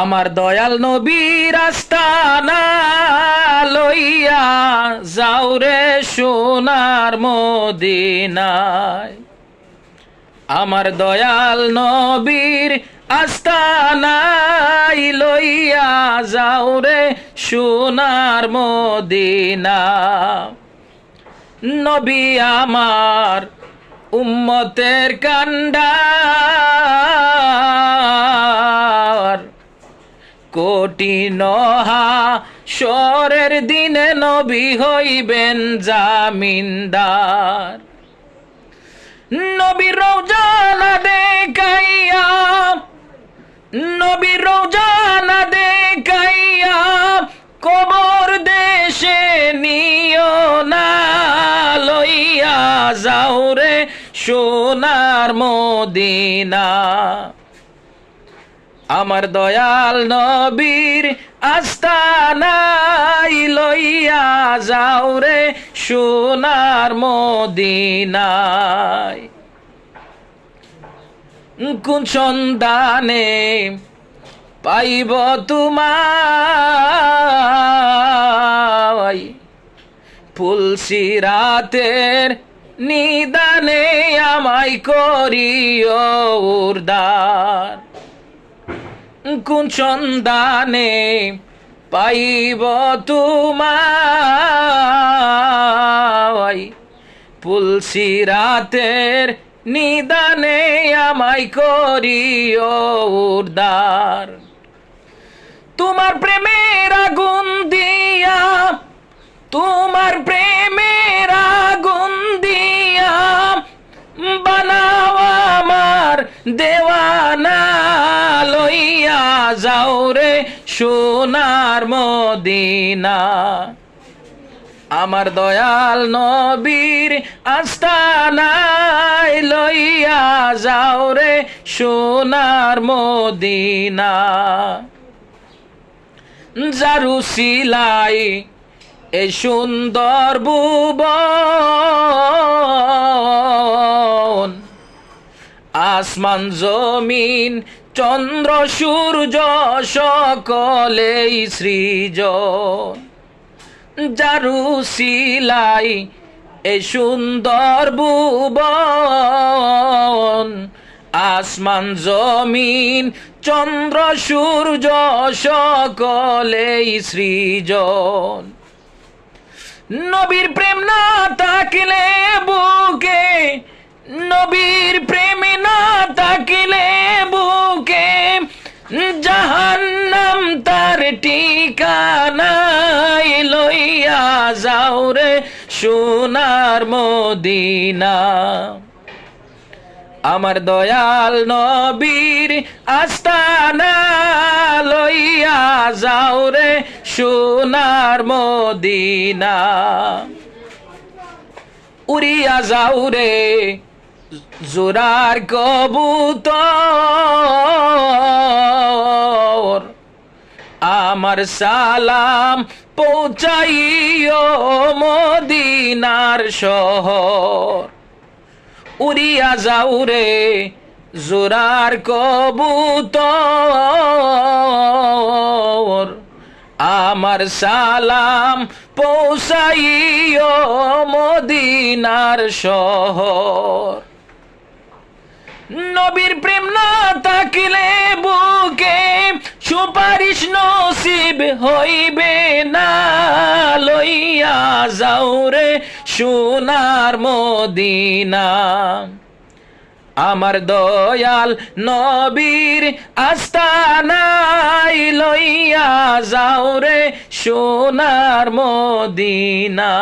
আমার দয়াল নবীর আস্তানা লইয়া যাওরে সোনার মদিনায়। আমার দয়াল নবীর আস্তানাই লইয়া যাওরে সোনার মদিনা। নবী আমার উম্মতের কান্ডার কোটি নহা সরের দিনে নবী হইবেন জামিনদার। নবী রোজানা দেখাইয়া নবী রোজানা দেখাইয়া কবর দেশে নিও না, লইয়া যাও রে সোনার মদিনা। আমার দয়াল নবীর আস্তানাই লইয়া যাও রে সোনার মদিনায়। কোন সন্ধানে পাইব তোমায়? ফুলসি রাতের নিদানে আমায় করিও উর্দার। কোন সন্ধানে পাইব তোমায়। পুলসি রাতের নিদানে আমাই করিও উর্দার। তোমার প্রেমের সোনার মদিনা। আমার দয়াল নবীর আস্তানায় লইয়া যাও রে সোনার মদিনা। জারু সিলাই এ সুন্দর ভুবন আসমান জমিন, চন্দ্র, সূর্য, সকলেই সৃজন। জারু সিলাই এ সুন্দর ভুবন, আসমান জমিন, চন্দ্র, সূর্য, সকলেই সৃজন। নবীর প্রেম না জাহান্নাম তার ঠিকানাই লইয়া যাও রে সোনার মদিনা। আমার দয়াল নবীর আস্তানা লইয়া যাও রে সোনার মদিনা। উড়িয়া যাও রে জোরার কবুতর, আমার সালাম পৌঁছাইও মদিনার শহর। উড়িয়া যাও রে জোরার কবুতর, আমার সালাম পৌঁছাইও মদিনার শহর। নবীর প্রেম না তাকিলে বুকে সুপারিশ নসিব হইবে না। লইয়া যাও রে সোনার মদিনা। আমার দয়াল নবীর আস্তানাই লইয়া যাও রে সোনার মদিনা।